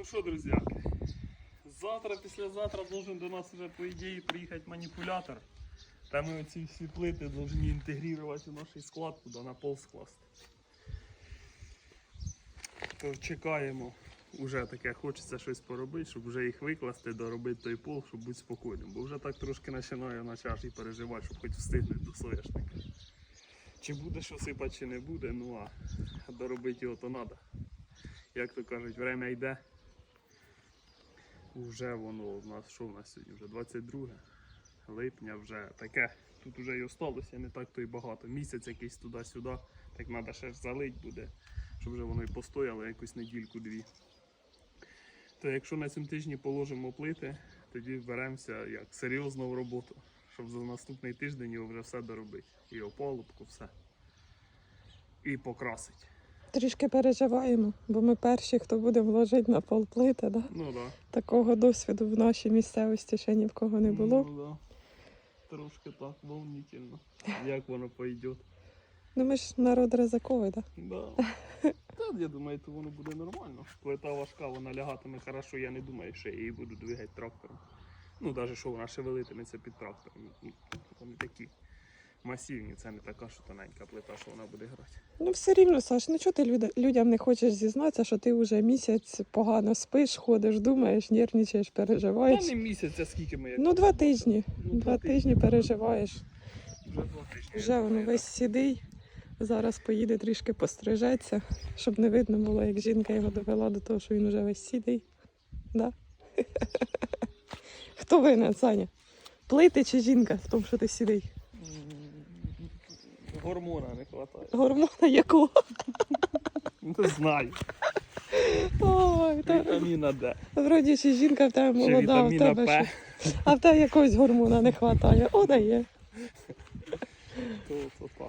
Ну що, друзяки, завтра, післязавтра должен до нас вже, по ідеї, приїхати маніпулятор. Та ми оці всі плити повинні інтегрувати у наш склад, туди на пол скласти. То чекаємо. Уже таке хочеться щось поробити, щоб вже їх викласти, доробити той пол, щоб бути спокійним. Бо вже так трошки починаю на чаші переживати, щоб хоч встигнути до соняшника. Чи буде що сипати, чи не буде, ну а доробити його то треба. Як то кажуть, время йде. Уже воно у нас, що в нас сьогодні? Вже 22 липня вже таке. Тут вже й осталося не так то й багато. Місяць якийсь туди-сюди, так треба ще ж залить буде, щоб вже воно і постояло якусь недільку-дві. То якщо на цьому тижні положимо плити, тоді беремося як серйозно в роботу, щоб за наступний тиждень його вже все доробити. І опалубку, все. І покрасить. Трішки переживаємо, бо ми перші, хто буде вложити на пол плити. Да? Ну. Да. Такого досвіду в нашій місцевості ще ні в кого не було. Ну, да. Трошки так волнительно. Як воно пойде. Ну ми ж народ ризиковий, да? Да. Та я думаю, то воно буде нормально. Плита важка, вона лягатиме хорошо, я не думаю, що я її буду двигати трактором. Ну, навіть що вона шевелитиметься під трактором. Ну, Вони такі масивні, це не така, що тоненька плита, що вона буде грати. Ну все рівно, Саш, ну чого ти люда- людям не хочеш зізнатися, що ти вже місяць погано спиш, ходиш, думаєш, нервничаєш, Та переживаєш. не місяць, а скільки ми як. Ну, два тижні. Ну, Два тижні переживаєш. Вже два тижні. Вже воно весь сідий. Зараз поїде трішки пострижеться, щоб не видно було, як жінка його довела до того, що він вже весь сідий. Да? Хто винен, Саня? Плити чи жінка в тому, що ти сідий? Гормона не вистачає. Гормона якого? Не знаю. Ой, та, Вітаміна Д. вроді ще жінка в тебе Чи молода, а в вітаміна тебе П. що? А в тебе якогось гормона не вистачає. О, дає. То, то так.